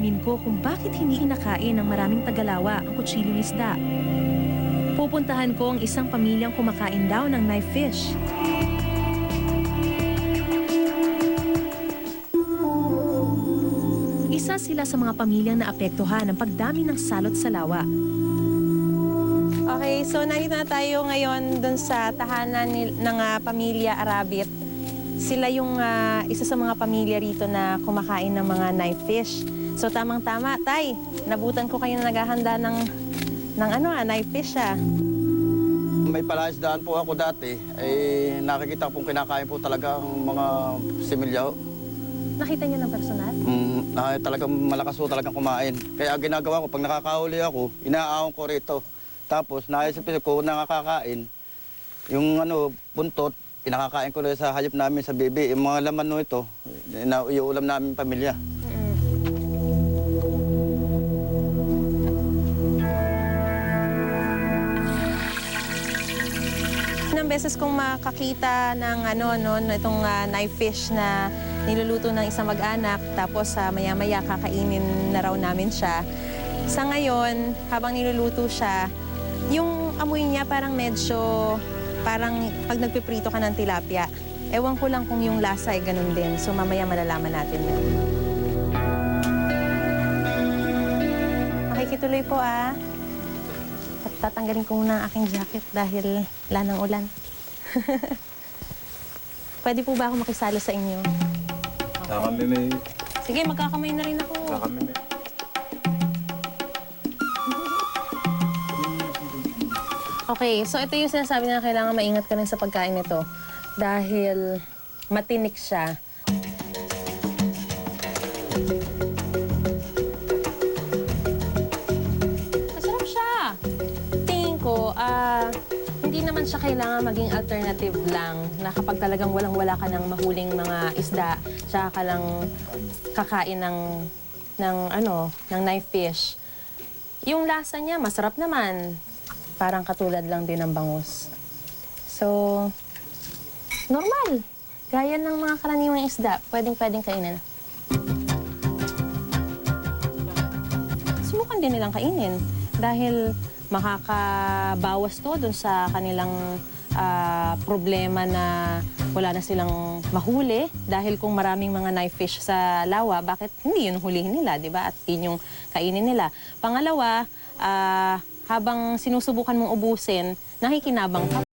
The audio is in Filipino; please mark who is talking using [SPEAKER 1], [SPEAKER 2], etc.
[SPEAKER 1] Aalamin ko kung bakit hindi kinakain ng maraming tagalawa ang kutsilyong isda. Pupuntahan ko ang isang pamilyang kumakain daw ng knife fish. Isa sila sa mga pamilyang naapektuhan ng pagdami ng salot sa lawa.
[SPEAKER 2] Okay, so nandito na tayo ngayon dun sa tahanan ni- ng ah, pamilya Arabit. Sila yung ah, isa sa mga pamilya rito na kumakain ng mga knife fish. So tamang-tama, Tay, nabutan ko kayo na naghahanda ng, ng ano, ah, knife fish ah.
[SPEAKER 3] May palaisdaan po ako dati, eh nakikita pong kinakain po talaga ang mga similya. ho.
[SPEAKER 2] Nakita niyo ng personal?
[SPEAKER 3] Mm, na, talagang malakas po talagang kumain. Kaya ang ginagawa ko, pag nakakahuli ako, inaahon ko rito. Tapos naisip ko na nakakain, yung ano, buntot, pinakakain ko rin sa hayop namin sa bibi. Yung mga laman no ito, na, iuulam namin pamilya.
[SPEAKER 2] Ilang beses kong makakita ng ano, no, itong ah, knife fish na niluluto ng isang mag-anak tapos sa maya-maya kakainin na raw namin siya. Sa ngayon, habang niluluto siya, yung amoy niya parang medyo, parang pag nagpiprito ka ng tilapia. Ewan ko lang kung yung lasa ay ganun din. So mamaya malalaman natin yun. Makikituloy po ah. At tatanggalin ko muna ang aking jacket dahil wala ng ulan. Pwede po ba ako makisalo sa inyo?
[SPEAKER 4] Kami may...
[SPEAKER 2] Sige, magkakamay na rin ako.
[SPEAKER 4] Kami may...
[SPEAKER 2] Okay, so ito yung sinasabi na kailangan maingat ka rin sa pagkain nito. Dahil matinik siya. Ah, hindi naman siya kailangan maging alternative lang na kapag talagang walang-wala ka ng mahuling mga isda, tsaka ka lang kakain ng, ng, ano, ng knife fish. Yung lasa niya, masarap naman. Parang katulad lang din ng bangus. So, normal. Gaya ng mga karaniwang isda, pwedeng-pwedeng kainin. Subukan din nilang kainin dahil makakabawas to dun sa kanilang ah, problema na wala na silang mahuli dahil kung maraming mga knife fish sa lawa, bakit hindi yun hulihin nila, di ba? At yun yung kainin nila. Pangalawa, ah, habang sinusubukan mong ubusin, nakikinabang ka